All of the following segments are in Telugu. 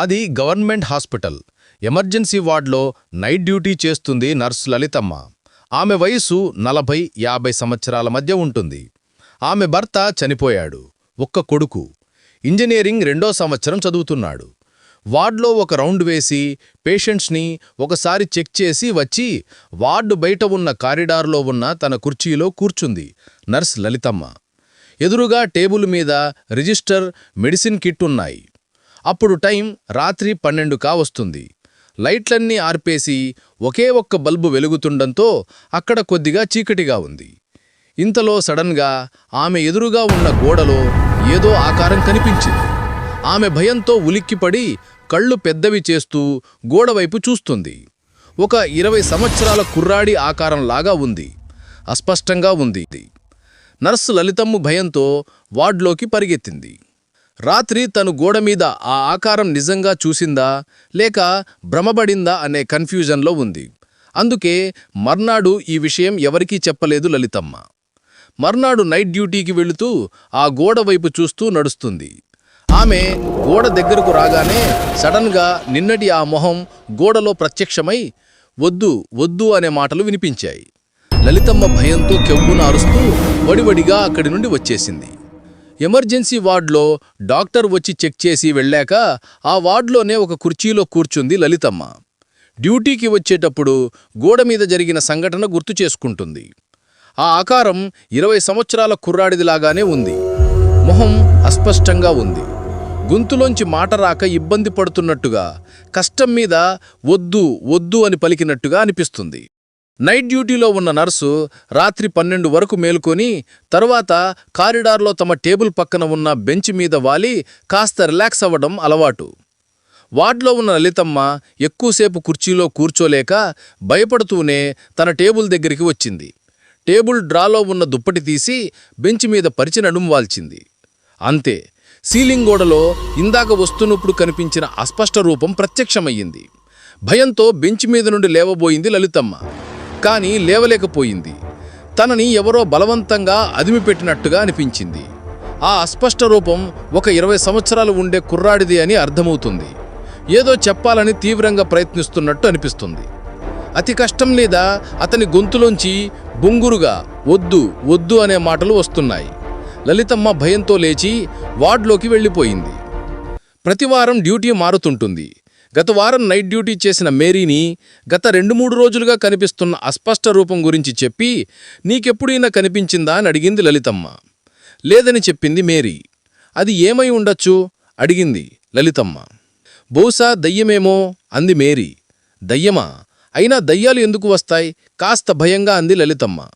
అది గవర్నమెంట్ హాస్పిటల్. ఎమర్జెన్సీ వార్డులో నైట్ డ్యూటీ చేస్తుంది నర్సు లలితమ్మ. ఆమె వయసు నలభై యాభై సంవత్సరాల మధ్య ఉంటుంది. ఆమె భర్త చనిపోయాడు. ఒక్క కొడుకు. ఇంజనీరింగ్ రెండో సంవత్సరం చదువుతున్నాడు. వార్డులో ఒక రౌండ్ వేసి పేషెంట్స్ని ఒకసారి చెక్ చేసి వచ్చి వార్డు బయట ఉన్న కారిడార్లో ఉన్న తన కుర్చీలో కూర్చుంది నర్స్ లలితమ్మ. ఎదురుగా టేబుల్ మీద రిజిస్టర్ మెడిసిన్ కిట్ ఉన్నాయి. అప్పుడు టైం రాత్రి పన్నెండు కా వస్తుంది. లైట్లన్నీ ఆర్పేసి ఒకే ఒక్క బల్బు వెలుగుతుండంతో అక్కడ కొద్దిగా చీకటిగా ఉంది. ఇంతలో సడన్గా ఆమె ఎదురుగా ఉన్న గోడలో ఏదో ఆకారం కనిపించింది. ఆమె భయంతో ఉలిక్కిపడి కళ్ళు పెద్దవి చేస్తూ గోడవైపు చూస్తుంది. ఒక ఇరవై సంవత్సరాల కుర్రాడి ఆకారంలాగా ఉంది. అస్పష్టంగా ఉంది. నర్సు లలితమ్ము భయంతో వార్డ్లోకి పరిగెత్తింది. రాత్రి తను గోడ మీద ఆ ఆకారం నిజంగా చూసిందా లేక భ్రమబడిందా అనే కన్ఫ్యూజన్లో ఉంది. అందుకే మర్నాడు ఈ విషయం ఎవరికీ చెప్పలేదు లలితమ్మ. మర్నాడు నైట్ డ్యూటీకి వెళుతూ ఆ గోడ వైపు చూస్తూ నడుస్తుంది. ఆమె గోడ దగ్గరకు రాగానే సడన్గా నిన్నటి ఆ మొహం గోడలో ప్రత్యక్షమై వద్దు వద్దు అనే మాటలు వినిపించాయి. లలితమ్మ భయంతో కెవ్వున అరుస్తూ వడివడిగా అక్కడి నుండి వచ్చేసింది. ఎమర్జెన్సీ వార్డులో డాక్టర్ వచ్చి చెక్ చేసి వెళ్ళాక ఆ వార్డులోనే ఒక కుర్చీలో కూర్చుంది లలితమ్మ. డ్యూటీకి వచ్చేటప్పుడు గోడ మీద జరిగిన సంఘటన గుర్తు చేసుకుంటుంది. ఆ ఆకారం ఇరవై సంవత్సరాల కుర్రాడిదిలాగానే ఉంది. మొహం అస్పష్టంగా ఉంది. గొంతులోంచి మాట రాక ఇబ్బంది పడుతున్నట్టుగా కష్టం మీద వద్దు వద్దు అని పలికినట్టుగా అనిపిస్తుంది. నైట్ డ్యూటీలో ఉన్న నర్సు రాత్రి పన్నెండు వరకు మేలుకొని తరువాత కారిడార్లో తమ టేబుల్ పక్కన ఉన్న బెంచ్ మీద వాలి కాస్త రిలాక్స్ అవ్వడం అలవాటు. వార్డ్లో ఉన్న లలితమ్మ ఎక్కువసేపు కుర్చీలో కూర్చోలేక భయపడుతూనే తన టేబుల్ దగ్గరికి వచ్చింది. టేబుల్ డ్రాలో ఉన్న దుప్పటి తీసి బెంచ్ మీద పరిచి నడుం వాల్చింది. అంతే సీలింగ్ గోడలో ఇందాక వస్తున్నప్పుడు కనిపించిన అస్పష్ట రూపం ప్రత్యక్షమయ్యింది. భయంతో బెంచ్ మీద నుండి లేవబోయింది లలితమ్మ. కానీ లేవలేకపోయింది. తనని ఎవరో బలవంతంగా అదిమిపెట్టినట్టుగా అనిపించింది. ఆ అస్పష్ట రూపం ఒక ఇరవై సంవత్సరాలు ఉండే కుర్రాడిది అని అర్థమవుతుంది. ఏదో చెప్పాలని తీవ్రంగా ప్రయత్నిస్తున్నట్టు అనిపిస్తుంది. అతి కష్టం లేదా అతని గొంతులోంచి బొంగురుగా వద్దు వద్దు అనే మాటలు వస్తున్నాయి. లలితమ్మ భయంతో లేచి వార్డులోకి వెళ్ళిపోయింది. ప్రతివారం డ్యూటీ మారుతుంటుంది. గత వారం నైట్ డ్యూటీ చేసిన మేరీని గత రెండు మూడు రోజులుగా కనిపిస్తున్న అస్పష్ట రూపం గురించి చెప్పి నీకెప్పుడైనా కనిపించిందా? అని అడిగింది లలితమ్మ. లేదని చెప్పింది మేరీ. అది ఏమై ఉండొచ్చు? అడిగింది లలితమ్మ. బహుశా దయ్యమేమో? అంది మేరీ. దయ్యమా? అయినా దయ్యాలు ఎందుకు వస్తాయి? కాస్త భయంగా అంది లలితమ్మ.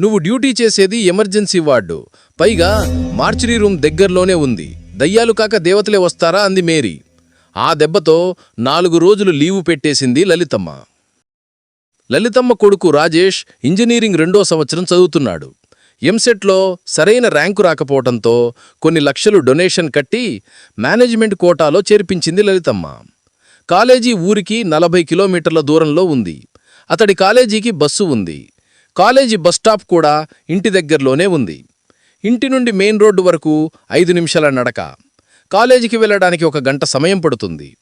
నువ్వు డ్యూటీ చేసేది ఎమర్జెన్సీ వార్డు. పైగా మార్చరీ రూమ్ దగ్గరలోనే ఉంది. దయ్యాలు కాక దేవతలే వస్తారా? అంది మేరీ. ఆ దెబ్బతో నాలుగు రోజులు లీవు పెట్టేసింది లలితమ్మ. లలితమ్మ కొడుకు రాజేష్ ఇంజనీరింగ్ రెండో సంవత్సరం చదువుతున్నాడు. ఎంసెట్లో సరైన ర్యాంకు రాకపోవటంతో కొన్ని లక్షలు డొనేషన్ కట్టి మేనేజ్మెంట్ కోటాలో చేర్పించింది లలితమ్మ. కాలేజీ ఊరికి నలభై కిలోమీటర్ల దూరంలో ఉంది. అతడి కాలేజీకి బస్సు ఉంది. కాలేజీ బస్టాప్ కూడా ఇంటి దగ్గరలోనే ఉంది. ఇంటి నుండి మెయిన్ రోడ్డు వరకు ఐదు నిమిషాల నడక. కాలేజీకి వెళ్ళడానికి ఒక గంట సమయం పడుతుంది.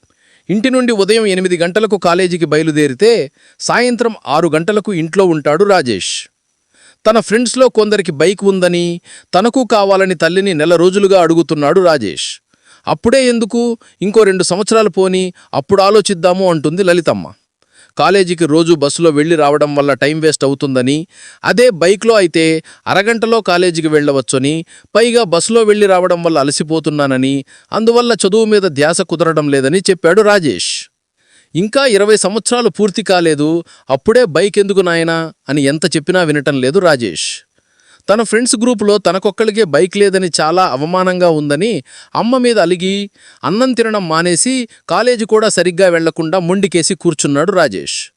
ఇంటి నుండి ఉదయం ఎనిమిది గంటలకు కాలేజీకి బయలుదేరితే సాయంత్రం ఆరు గంటలకు ఇంట్లో ఉంటాడు రాజేష్. తన ఫ్రెండ్స్లో కొందరికి బైక్ ఉందని తనకు కావాలని తల్లిని నెల రోజులుగా అడుగుతున్నాడు రాజేష్. అప్పుడే ఎందుకు? ఇంకో రెండు సంవత్సరాలు పోని అప్పుడు ఆలోచిద్దాము అంటుంది లలితమ్మ. కాలేజీకి రోజు బస్సులో వెళ్ళి రావడం వల్ల టైం వేస్ట్ అవుతుందని అదే బైక్లో అయితే అరగంటలో కాలేజీకి వెళ్ళవచ్చని పైగా బస్సులో వెళ్ళి రావడం వల్ల అలసిపోతున్నానని అందువల్ల చదువు మీద ధ్యాస కుదరడం లేదని చెప్పాడు రాజేష్. ఇంకా ఇరవై సంవత్సరాలు పూర్తి కాలేదు అప్పుడే బైక్ ఎందుకు నాయనా అని ఎంత చెప్పినా వినటం లేదు రాజేష్. తన ఫ్రెండ్స్ గ్రూపులో తనకొక్కడికే బైక్ లేదని చాలా అవమానంగా ఉందని అమ్మ మీద అలిగి అన్నం తినడం మానేసి కాలేజీ కూడా సరిగ్గా వెళ్ళకుండా మొండికేసి కూర్చున్నాడు రాజేష్.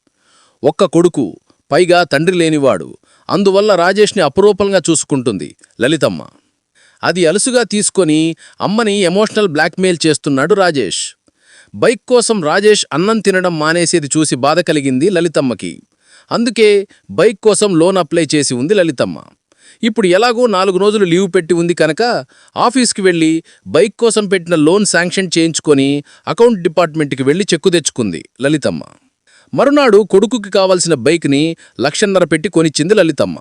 ఒక్క కొడుకు పైగా తండ్రి లేనివాడు. అందువల్ల రాజేష్ని అపురూపంగా చూసుకుంటుంది లలితమ్మ. అది అలుసుగా తీసుకొని అమ్మని ఎమోషనల్ బ్లాక్మెయిల్ చేస్తున్నాడు రాజేష్. బైక్ కోసం రాజేష్ అన్నం తినడం మానేసేది చూసి బాధ కలిగింది లలితమ్మకి. అందుకే బైక్ కోసం లోన్ అప్లై చేసి ఉంది లలితమ్మ. ఇప్పుడు ఎలాగో నాలుగు రోజులు లీవ్ పెట్టి ఉంది కనుక ఆఫీస్కి వెళ్ళి బైక్ కోసం పెట్టిన లోన్ శాంక్షన్ చేయించుకొని అకౌంట్ డిపార్ట్మెంట్కి వెళ్ళి చెక్కు తెచ్చుకుంది లలితమ్మ. మరునాడు కొడుకుకి కావాల్సిన బైక్ని లక్షన్నర పెట్టి కొనిచ్చింది లలితమ్మ.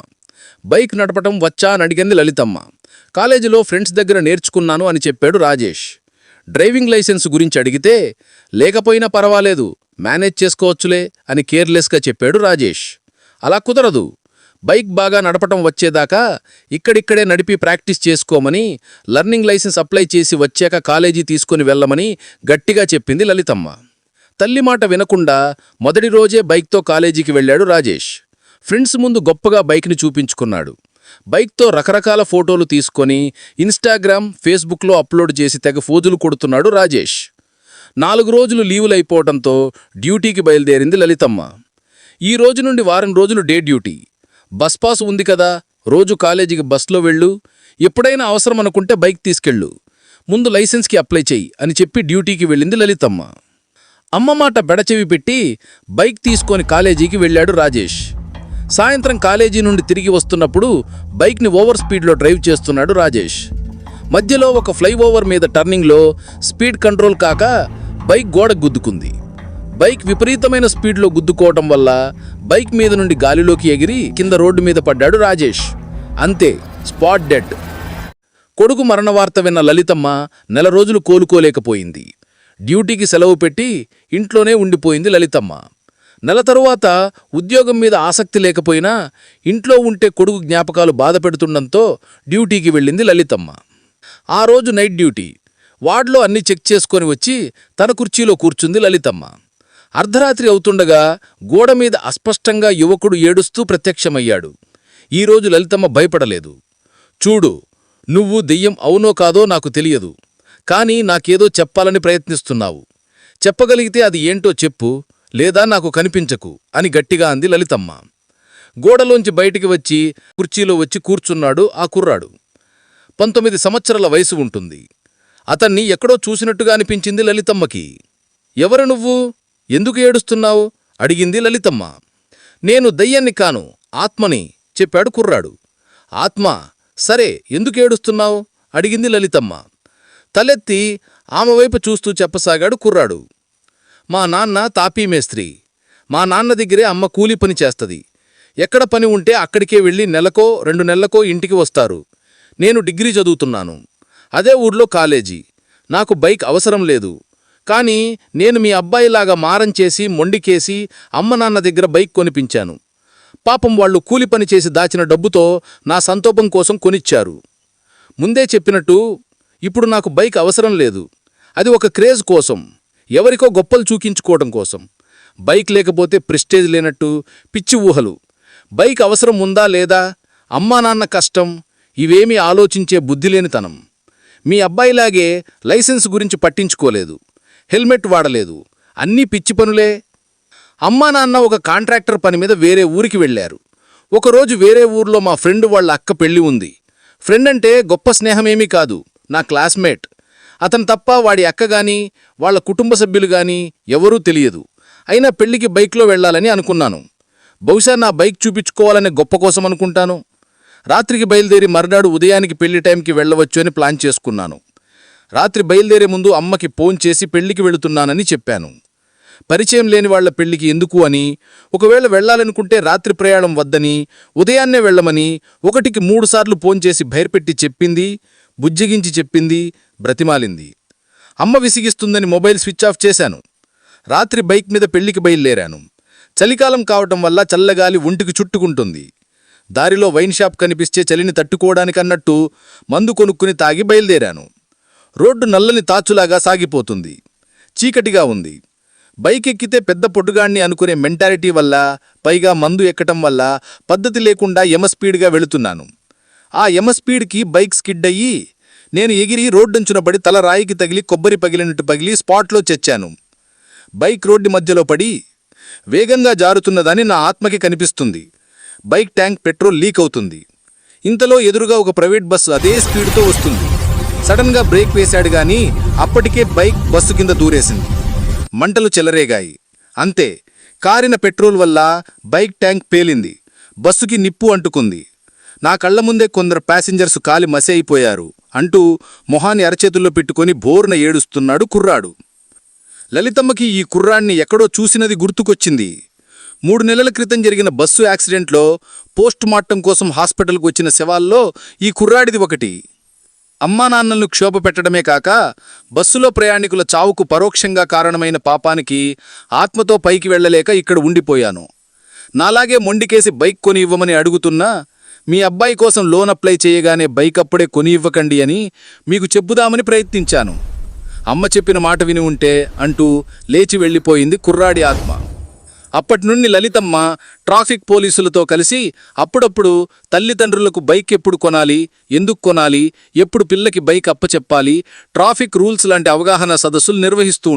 బైక్ నడపటం వచ్చా అని అడిగింది లలితమ్మ. కాలేజీలో ఫ్రెండ్స్ దగ్గర నేర్చుకున్నాను అని చెప్పాడు రాజేష్. డ్రైవింగ్ లైసెన్స్ గురించి అడిగితే లేకపోయినా పర్వాలేదు మేనేజ్ చేసుకోవచ్చులే అని కేర్లెస్గా చెప్పాడు రాజేష్. అలా కుదరదు బైక్ బాగా నడపటం వచ్చేదాకా ఇక్కడిక్కడే నడిపి ప్రాక్టీస్ చేసుకోమని లర్నింగ్ లైసెన్స్ అప్లై చేసి వచ్చాక కాలేజీ తీసుకుని వెళ్ళమని గట్టిగా చెప్పింది లలితమ్మ. తల్లి మాట వినకుండా మొదటి రోజే బైక్తో కాలేజీకి వెళ్ళాడు రాజేష్. ఫ్రెండ్స్ ముందు గొప్పగా బైక్ని చూపించుకున్నాడు. బైక్తో రకరకాల ఫోటోలు తీసుకొని ఇన్స్టాగ్రామ్ ఫేస్బుక్లో అప్లోడ్ చేసి తెగ ఫోజులు కొడుతున్నాడు రాజేష్. నాలుగు రోజులు లీవులైపోవటంతో డ్యూటీకి బయలుదేరింది లలితమ్మ. ఈ రోజు నుండి వారం రోజులు డే డ్యూటీ. బస్ పాస్ ఉంది కదా రోజు కాలేజీకి బస్లో వెళ్ళు ఎప్పుడైనా అవసరం అనుకుంటే బైక్ తీసుకెళ్ళు ముందు లైసెన్స్కి అప్లై చెయ్యి అని చెప్పి డ్యూటీకి వెళ్ళింది లలితమ్మ. అమ్మ మాట బెడచెవి పెట్టి బైక్ తీసుకొని కాలేజీకి వెళ్ళాడు రాజేష్. సాయంత్రం కాలేజీ నుండి తిరిగి వస్తున్నప్పుడు బైక్ని ఓవర్ స్పీడ్లో డ్రైవ్ చేస్తున్నాడు రాజేష్. మధ్యలో ఒక ఫ్లైఓవర్ మీద టర్నింగ్లో స్పీడ్ కంట్రోల్ కాక బైక్ గోడ గుద్దుకుంది. బైక్ విపరీతమైన స్పీడ్లో గుద్దుకోవటం వల్ల బైక్ మీద నుండి గాలిలోకి ఎగిరి కింద రోడ్డు మీద పడ్డాడు రాజేష్. అంతే స్పాట్ డెడ్. కొడుకు మరణ వార్త విన్న లలితమ్మ నెల రోజులు కోలుకోలేకపోయింది. డ్యూటీకి సెలవు పెట్టి ఇంట్లోనే ఉండిపోయింది లలితమ్మ. నెల తరువాత ఉద్యోగం మీద ఆసక్తి లేకపోయినా ఇంట్లో ఉంటే కొడుకు జ్ఞాపకాలు బాధపెడుతుండంతో డ్యూటీకి వెళ్ళింది లలితమ్మ. ఆ రోజు నైట్ డ్యూటీ. వార్డులో అన్ని చెక్ చేసుకొని వచ్చి తన కుర్చీలో కూర్చుంది లలితమ్మ. అర్ధరాత్రి అవుతుండగా గోడ మీద అస్పష్టంగా యువకుడు ఏడుస్తూ ప్రత్యక్షమయ్యాడు. ఈరోజు లలితమ్మ భయపడలేదు. చూడు నువ్వు దెయ్యం అవునో కాదో నాకు తెలియదు. కాని నాకేదో చెప్పాలని ప్రయత్నిస్తున్నావు. చెప్పగలిగితే అది ఏంటో చెప్పు లేదా నాకు కనిపించకు అని గట్టిగా అంది లలితమ్మ. గోడలోంచి బయటికి వచ్చి కుర్చీలో వచ్చి కూర్చున్నాడు ఆ కుర్రాడు. పంతొమ్మిది సంవత్సరాల వయసు ఉంటుంది. అతన్ని ఎక్కడో చూసినట్టుగా అనిపించింది లలితమ్మకి. ఎవరు నువ్వు? ఎందుకు ఏడుస్తున్నావు? అడిగింది లలితమ్మ. నేను దయ్యాన్ని కాను ఆత్మని చెప్పాడు కుర్రాడు. ఆత్మ సరే ఎందుకు ఏడుస్తున్నావు? అడిగింది లలితమ్మ. తలెత్తి ఆమె వైపు చూస్తూ చెప్పసాగాడు కుర్రాడు. మా నాన్న తాపీమేస్త్రి మా నాన్న దగ్గరే అమ్మ కూలి పని చేస్తది. ఎక్కడ పని ఉంటే అక్కడికే వెళ్ళి నెలకో రెండు నెలలకో ఇంటికి వస్తారు. నేను డిగ్రీ చదువుతున్నాను. అదే ఊర్లో కాలేజీ. నాకు బైక్ అవసరం లేదు. కానీ నేను మీ అబ్బాయిలాగా మారం చేసి మొండికేసి అమ్మ నాన్న దగ్గర బైక్ కొనిపించాను. పాపం వాళ్ళు కూలి పని చేసి దాచిన డబ్బుతో నా సంతోపం కోసం కొనిచ్చారు. ముందే చెప్పినట్టు ఇప్పుడు నాకు బైక్ అవసరం లేదు. అది ఒక క్రేజ్ కోసం ఎవరికో గొప్పలు చూపించుకోవడం కోసం. బైక్ లేకపోతే ప్రెస్టేజ్ లేనట్టు పిచ్చి ఊహలు. బైక్ అవసరం ఉందా లేదా? అమ్మా నాన్న కష్టం. ఇవేమీ ఆలోచించే బుద్ధిలేనితనం మీ అబ్బాయిలాగే లైసెన్స్ గురించి పట్టించుకోలేదు. హెల్మెట్ వాడలేదు. అన్నీ పిచ్చి పనులే. అమ్మా నాన్న ఒక కాంట్రాక్టర్ పని మీద వేరే ఊరికి వెళ్ళారు. ఒకరోజు వేరే ఊర్లో మా ఫ్రెండ్ వాళ్ళ అక్క పెళ్ళి ఉంది. ఫ్రెండ్ అంటే గొప్ప స్నేహమేమీ కాదు. నా క్లాస్మేట్. అతను తప్ప వాడి అక్క గాని వాళ్ళ కుటుంబ సభ్యులు గాని ఎవరూ తెలియదు. అయినా పెళ్ళికి బైక్లో వెళ్ళాలని అనుకున్నాను. బహుశా నా బైక్ చూపించుకోవాలనే గొప్ప కోసం అనుకుంటాను. రాత్రికి బయలుదేరి మర్నాడు ఉదయానికి పెళ్ళి టైంకి వెళ్ళవచ్చు అని ప్లాన్ చేసుకున్నాను. రాత్రి బయలుదేరే ముందు అమ్మకి ఫోన్ చేసి పెళ్ళికి వెళుతున్నానని చెప్పాను. పరిచయం లేని వాళ్ళ పెళ్ళికి ఎందుకు అని ఒకవేళ వెళ్ళాలనుకుంటే రాత్రి ప్రయాణం వద్దని ఉదయాన్నే వెళ్ళమని ఒకటికి మూడుసార్లు ఫోన్ చేసి భయపెట్టి చెప్పింది బుజ్జగించి చెప్పింది బ్రతిమాలింది. అమ్మ విసిగిస్తుందని మొబైల్ స్విచ్ ఆఫ్ చేశాను. రాత్రి బైక్ మీద పెళ్ళికి బయలుదేరాను. చలికాలం కావటం వల్ల చల్లగాలి ఒంటికి చుట్టుకుంటుంది. దారిలో వైన్ షాప్ కనిపిస్తే చలిని తట్టుకోవడానికన్నట్టు మందు కొనుక్కుని తాగి బయలుదేరాను. రోడ్డు నల్లని తాచులాగా సాగిపోతుంది. చీకటిగా ఉంది. బైక్ ఎక్కితే పెద్ద పొట్టుగాణ్ణి అనుకునే మెంటాలిటీ వల్ల పైగా మందు ఎక్కటం వల్ల పద్ధతి లేకుండా యమస్పీడ్గా వెళుతున్నాను. ఆ యమస్పీడ్కి బైక్ స్కిడ్ అయ్యి నేను ఎగిరి రోడ్డంచున పడి తల రాయికి తగిలి కొబ్బరి పగిలినట్టు పగిలి స్పాట్లో చచ్చాను బైక్ రోడ్డు మధ్యలో పడి వేగంగా జారుతున్నదని నా ఆత్మకి కనిపిస్తుంది. బైక్ ట్యాంక్ పెట్రోల్ లీక్ అవుతుంది. ఇంతలో ఎదురుగా ఒక ప్రైవేట్ బస్సు అదే స్పీడ్తో వస్తుంది. సడన్గా బ్రేక్ వేశాడు గాని అప్పటికే బైక్ బస్సు కింద దూరేసింది. మంటలు చెలరేగాయి. అంతే కారిన పెట్రోల్ వల్ల బైక్ ట్యాంక్ పేలింది. బస్సుకి నిప్పు అంటుకుంది. నా కళ్ళ ముందే కొందరు ప్యాసింజర్స్ కాలి మసైపోయారు అయిపోయారు అంటూ మొహాన్ని అరచేతుల్లో పెట్టుకొని బోర్న ఏడుస్తున్నాడు కుర్రాడు. లలితమ్మకి ఈ కుర్రాణ్ణి ఎక్కడో చూసినది గుర్తుకొచ్చింది. మూడు నెలల క్రితం జరిగిన బస్సు యాక్సిడెంట్లో పోస్టుమార్టం కోసం హాస్పిటల్కు వచ్చిన శవాల్లో ఈ కుర్రాడిది ఒకటి. అమ్మా నాన్నలను క్షోభ పెట్టడమే కాక బస్సులో ప్రయాణికుల చావుకు పరోక్షంగా కారణమైన పాపానికి ఆత్మతో పైకి వెళ్ళలేక ఇక్కడ ఉండిపోయాను. నాలాగే మొండికేసి బైక్ కొని ఇవ్వమని అడుగుతున్నా మీ అబ్బాయి కోసం లోన్ అప్లై చేయగానే బైక్ అప్పుడే కొని ఇవ్వకండి అని మీకు చెప్పుదామని ప్రయత్నించాను. అమ్మ చెప్పిన మాట విని ఉంటే అంటూ లేచి వెళ్ళిపోయింది కుర్రాడి ఆత్మ. అప్పటి నుండి లలితమ్మ ట్రాఫిక్ పోలీసులతో కలిసి అప్పుడప్పుడు తల్లిదండ్రులకు బైక్ ఎప్పుడు కొనాలి ఎందుకు కొనాలి ఎప్పుడు పిల్లకి బైక్ అప్పచెప్పాలి ట్రాఫిక్ రూల్స్ లాంటి అవగాహన సదస్సులు నిర్వహిస్తూ